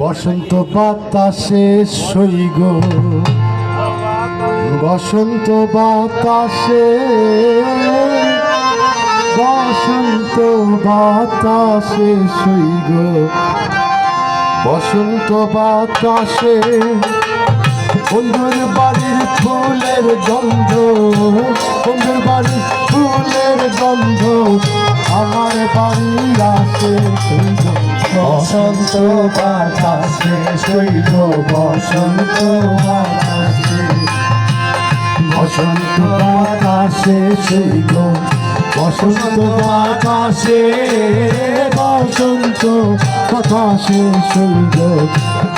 বসন্ত বাতাসে সইগ বসন্ত বাতাসে বসন্ত বাতাসে সইগ বসন্ত বাতাসে বন্ধুর বাড়ির ফুলের গন্ধ, বন্ধুর বাড়ির ফুলের গন্ধ আমার বাড়ি আসে। বসন্ত বাতাসে সইগ বসন্ত বাতাসে। বসন্ত বাতাসে সইগ বসন্ত বাতাসে বসন্ত বাতাসে সইগ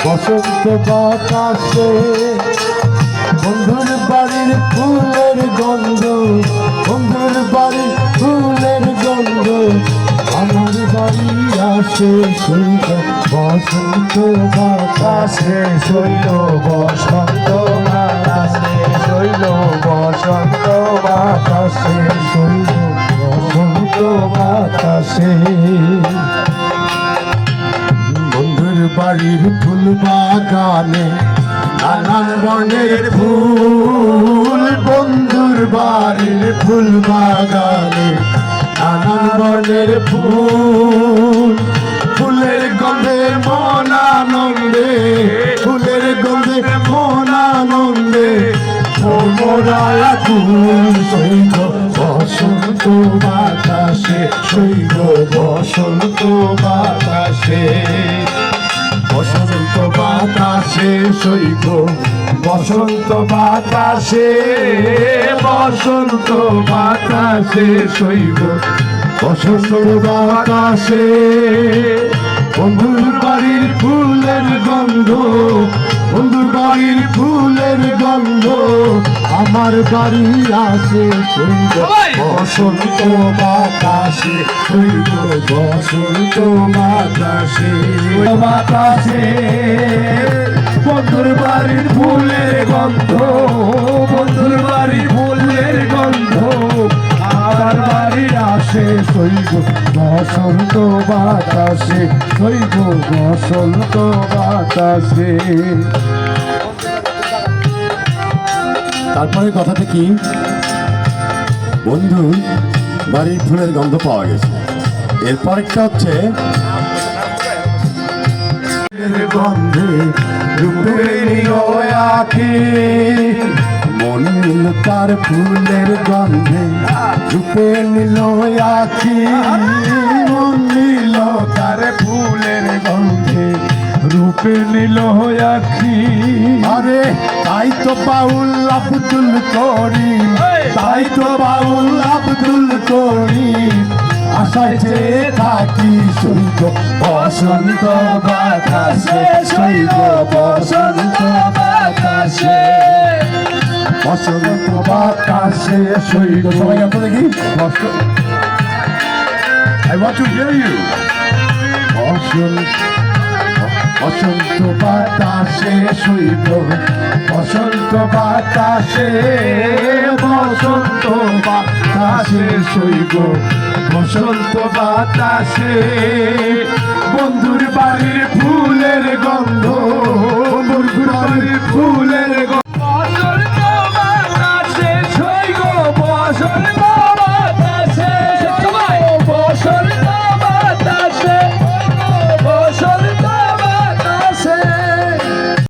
বসন্ত বাতাসে বন্ধুর বাড়ির ফুলের গন্ধ আসে সইগ বসন্ত বাতাসে সইল বসন্ত বাতাসে সইল বসন্ত বাতাসে সইল বসন্ত বাতাসে বন্ধুর বাড়ির ফুল বাগানে নানান রঙের ফুল বন্ধুর বাড়ির ফুল বাগানে নানান রঙের ফুল, ফুলের গন্ধে মন আনন্দে, ফুলের গন্ধে মন আনন্দে। মোরায়া ফুল সৈব, বসন্ত বাতাসে, সৈব বসন্ত বাতাসে। বসন্ত বাতাসে সৈব বসন্ত বাতাসে বসন্ত বাতাসে সৈব বসন্ত বাতাসে বন্ধুর বাড়ির ফুলের গন্ধ বন্ধুর বাড়ির ফুলের গন্ধ আমার বাড়ি আসে বসন্ত বাতাসে সৈব বসন্ত বাতাসে বাতাসে বাড়ির ফুলের গন্ধ বন্ধুর বাড়ির ফুলের গন্ধ। আমার বাড়ির আসে সৈব বসন্ত বাতাসে সৈব বসন্ত বাতাসে। তারপরে কথাটা কি? বন্ধু বাড়ির ফুলের গন্ধ পাওয়া গেছে। এরপর একটা হচ্ছে গন্ধে রূপে আখি মন তার ফুলের গন্ধে রূপে নিল আখি। মন নিল তার ফুলের গন্ধে রূপে নিল আখি। আরে তাই তো বাউল আব্দুল করিম তাই তো বাউল আব্দুল করিম। আশায় যে থাকি সৈব বসন্ত বাতাসে সৈব বসন্ত বাতাসে বসন্ত বাতাসে সৈব সবাই আমরা দেখি। I want to hear you. বসন্ত বসন্ত বাতাসে শৈব বসন্ত বাতাসে বসন্ত বাতাসে শৈব বসন্ত বাতাসে বন্ধুর বাড়ির ফুলের গন্ধ। ফুলের